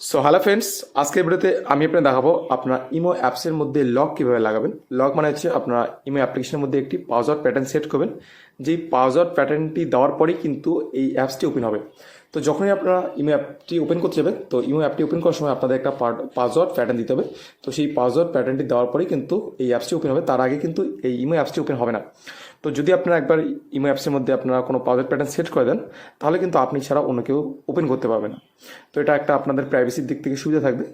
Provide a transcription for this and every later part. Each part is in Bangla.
সো হ্যালো ফ্রেন্ডস আজকের ভিডিওতে আমি আপনার দেখাবো আপনার ইমো অ্যাপসের মধ্যে লক কীভাবে লাগাবেন। লক মানে হচ্ছে আপনার ইমো অ্যাপ্লিকেশনের মধ্যে একটি পাওয়ার প্যাটার্ন সেট করবেন। যেই পাওয়ার প্যাটার্নটি দেওয়ার পরেই কিন্তু এই অ্যাপসটি ওপেন হবে। তো যখনই আপনারা ইমো অ্যাপটি ওপেন করতে যাবেন, তো ইমো অ্যাপটি ওপেন করার সময় আপনাদের একটা পাসওয়ার্ড প্যাটার্ন দিতে হবে। তো সেই পাসওয়ার্ড প্যাটার্নটি দেওয়ার পরেই কিন্তু এই অ্যাপসটি ওপেন হবে। তার আগে কিন্তু এই ইমো অ্যাপসটি ওপেন হবে না। তো যদি আপনারা একবার ইমো অ্যাপসের মধ্যে আপনারা কোনো পাসওয়ার্ড প্যাটার্ন সেট করে দেন, তাহলে কিন্তু আপনি ছাড়া অন্য কেউ ওপেন করতে পারবে না। তো এটা একটা আপনাদের প্রাইভেসির দিক থেকে সুবিধা থাকবে।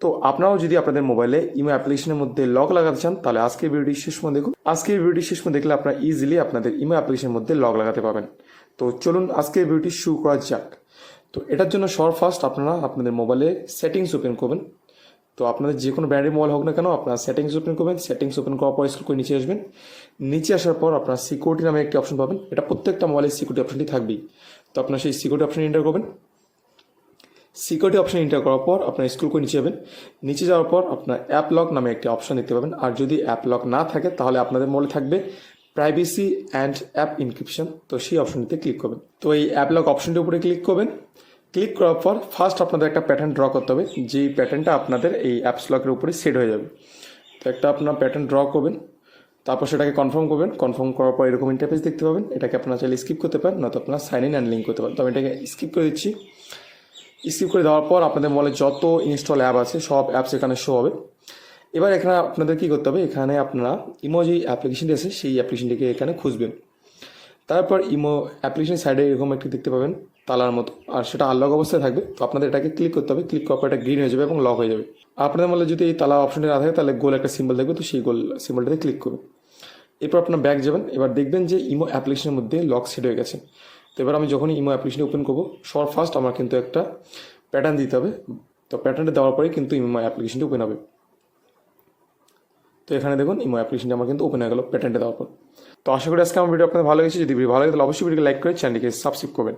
তো আপনারাও যদি আপনাদের মোবাইলে ইমো অ্যাপ্লিকেশনের মধ্যে লক লাগাতে চান, তাহলে আজকের ভিডিওটি শেষ পর্যন্ত দেখুন। আজকের ভিডিওটি শেষ পর্যন্ত দেখলে আপনারা ইজিলি আপনাদের ইমো অ্যাপ্লিকেশনের মধ্যে লক লাগাতে পারবেন। তো চলুন আজকের ভিডিওটি শুরু করা যাক। তো এটার জন্য সর ফার্স্ট আপনারা আপনাদের মোবাইলে সেটিংস ওপেন করবেন। তো আপনাদের যে কোনো ব্র্যান্ডের মোবাইল হোক না কেন, আপনারা সেটিংস ওপেন করবেন, সেটিংস ওপেন করার পর স্কুল করে নিচে আসবেন। নিচে আসার পর আপনার সিকিউরিটি নামে একটি অপশন পাবেন। এটা প্রত্যেকটা মোবাইলের সিকিউরিটি অপশনটি থাকবেই। তো আপনার সেই সিকিউরিটি অপশন এন্টার করবেন। সিকিউরিটি অপশন এন্টার করার পর আপনার স্কুল করে নিচে যাবেন। নিচে যাওয়ার পর আপনার অ্যাপ লক নামে একটি অপশন দেখতে পাবেন। আর যদি অ্যাপ লক না থাকে, তাহলে আপনাদের মনে থাকবে প্রাইভেসি অ্যান্ড অ্যাপ ইনক্রিপশন তো সেই অপশনটিতে ক্লিক করবেন। তো এই অ্যাপ লক অপশনটির উপরে ক্লিক করবেন। ক্লিক করার পর ফার্স্ট আপনাদের একটা প্যাটার্ন ড্র করতে হবে। যেই প্যাটার্নটা আপনাদের এই অ্যাপস লকের উপরে সেট হয়ে যাবে। তো একটা আপনার প্যাটার্ন ড্র করবেন। তারপর সেটাকে কনফার্ম করবেন। কনফার্ম করার পর এরকম ইন্টারফেস দেখতে পাবেন। এটাকে আপনারা চাইলে স্কিপ করতে পারেন, নয়তো আপনারা সাইন ইন অ্যান্ড লিঙ্ক করতে পারেন। তো আমি এটাকে স্কিপ করে দিচ্ছি। স্কিপ করে দেওয়ার পর আপনাদের মোবাইলে যত ইনস্টল অ্যাপ আছে, সব অ্যাপস এখানে শো হবে। এবার এখানে আপনাদের কী করতে হবে? এখানে আপনারা ইমো যে অ্যাপ্লিকেশনটি আছে সেই অ্যাপ্লিকেশনটিকে এখানে খুঁজবেন। তারপর ইমো অ্যাপ্লিকেশন সাইডে এরকম একটি দেখতে পাবেন, তালার মতো। আর সেটা আনলক অবস্থায় থাকবে। তো আপনাদের এটাকে ক্লিক করতে হবে। ক্লিক করার পর এটা গ্রিন হয়ে যাবে এবং লক হয়ে যাবে। আপনাদের মধ্যে যদি এই তালা অপশনটি না থাকে, তাহলে গোল একটা সিম্বল থাকবে তো সেই গোল সিম্বলটাতে ক্লিক করবেন এরপর আপনার ব্যাক যাবেন। এবার দেখবেন যে ইমো অ্যাপ্লিকেশনের মধ্যে লক সেট হয়ে গেছে। তো এবার আমি যখনই ইমো অ্যাপ্লিকেশন ওপেন করব সর ফার্স্ট আমার কিন্তু একটা প্যাটার্ন দিতে হবে। তো প্যাটার্নটা দেওয়ার পরে কিন্তু ইমো অ্যাপ্লিকেশনটি ওপেন হবে। তো এখানে দেখুন ইমো অ্যাপ্লিকেশনটি আমার কিন্তু ওপেন হয়ে গেল প্যাটার্নটা দেওয়ার পর। তো আশা করি আজকে আমার ভিডিও আপনাদের ভালো লেগেছে। যদি ভিডিও ভালো লাগে, তাহলে অবশ্যই ভিডিওকে লাইক করে চ্যানেলটিকে সাবস্ক্রাইব করবেন।